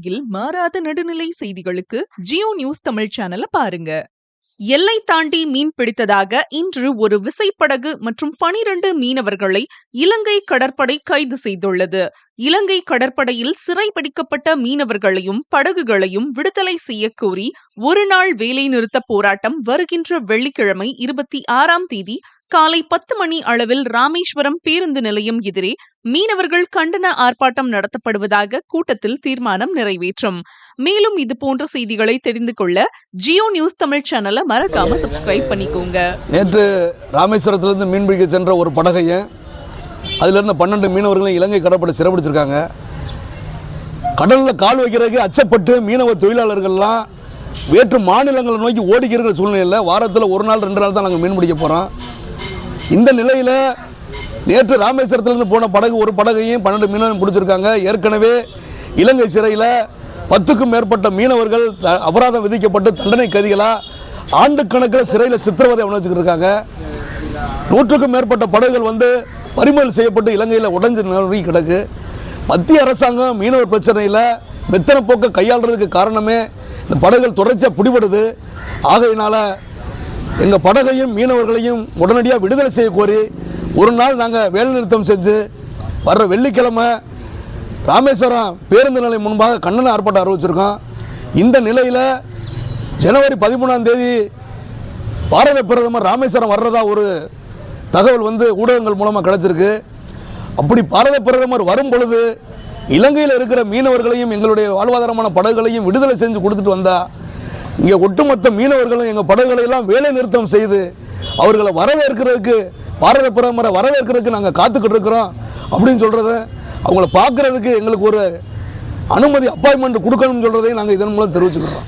உலகில் மாறாத நடுநிலை செய்திகளுக்கு ஜியோ நியூஸ் தமிழ் சேனலை பாருங்க. எல்லை தாண்டி மீன் பிடித்ததாக இன்று ஒரு விசைப்படகு மற்றும் பனிரண்டு மீனவர்களை இலங்கை கடற்படை கைது செய்துள்ளது. இலங்கை கடற்படையில் சிறை பிடிக்கப்பட்ட மீனவர்களையும் படகுகளையும் விடுதலை செய்ய கோரி ஒருநாள் வேலைநிறுத்த போராட்டம் வருகின்ற வெள்ளிக்கிழமை இருபத்தி ஆறாம் தேதி காலை பத்து மணி அளவில் ராமேஸ்வரம் பேருந்து நிலையம் எதிரே மீனவர்கள் கண்டன ஆர்ப்பாட்டம் நடத்தப்படுவதாக கூட்டத்தில் தீர்மானம் நிறைவேற்றும். மேலும் இது போன்ற செய்திகளை தெரிந்து கொள்ள ஜியோ நியூஸ் தமிழ் சேனலை மறக்காம சப்ஸ்கிரைப் பண்ணிக்கோங்க. நேற்று ராமேஸ்வரத்திலிருந்து மீன்பிடிக்க சென்ற ஒரு படகையும் அதிலிருந்த பன்னெண்டு மீனவர்களையும் இலங்கை கடற்படை சிறப்பிடிச்சிருக்காங்க கடலில் கால் வைக்கிறதுக்கு அச்சப்பட்டு மீனவ தொழிலாளர்கள்லாம் வேற்று மாநிலங்களை நோக்கி ஓடிக்கிற சூழ்நிலையில் வாரத்தில் ஒரு நாள் ரெண்டு நாள் தான் நாங்கள் மீன் பிடிக்க போகிறோம் இந்த நிலையில் நேற்று ராமேஸ்வரத்திலிருந்து போன படகு ஒரு படகையும் பன்னெண்டு மீனவர்கள் பிடிச்சிருக்காங்க. ஏற்கனவே இலங்கை சிறையில் பத்துக்கும் மேற்பட்ட மீனவர்கள் த- அபராதம் விதிக்கப்பட்டு தண்டனை கைதிகளாக ஆண்டுக்கணக்கில் சிறையில் சித்திரவதை அனுபவிச்சுக்கிட்டு இருக்காங்க நூற்றுக்கும் மேற்பட்ட படகுகள் வந்து பறிமுதல் செய்யப்பட்டு இலங்கையில் உடஞ்சு நொறுங்கி கிடக்கு. மத்திய அரசாங்கம் மீனவர் பிரச்சனையில் மெத்தனை போக்கை கையாளுறதுக்கு காரணமே இந்த படகுகள் தொடர்ச்சியாக பிடிபடுது. ஆகையினால் எங்கள் படகையும் மீனவர்களையும் உடனடியாக விடுதலை செய்ய கோரி ஒரு நாள் நாங்கள் வேலைநிறுத்தம் செஞ்சு வர்ற வெள்ளிக்கிழமை ராமேஸ்வரம் பேருந்து நிலையம் முன்பாக கண்டன ஆர்ப்பாட்டம் அறிவிச்சிருக்கோம். இந்த நிலையில் ஜனவரி பதிமூணாம் தேதி பாரத பிரதமர் ராமேஸ்வரம் வர்றதா ஒரு தகவல் வந்து ஊடகங்கள் மூலமாக கிடச்சிருக்கு. அப்படி பாரத பிரதமர் வரும் பொழுது இலங்கையில் இருக்கிற மீனவர்களையும் எங்களுடைய வாழ்வாதாரமான படகுகளையும் விடுதலை செஞ்சு கொடுத்துட்டு வந்தால் இங்கே ஒட்டுமொத்த மீனவர்களும் எங்கள் படகுகளை எல்லாம் வேலை நிறுத்தம் செய்து அவர்களை வரவேற்கிறதுக்கு பாரத பிரதமரை வரவேற்கிறதுக்கு நாங்கள் காத்துக்கிட்டு இருக்கிறோம் அப்படின்னு சொல்கிறத அவங்கள பார்க்குறதுக்கு எங்களுக்கு ஒரு அனுமதி அப்பாயின்மெண்ட் கொடுக்கணும்னு சொல்கிறதையும் நாங்கள் இதன் மூலம் தெரிவிச்சுக்கிறோம்.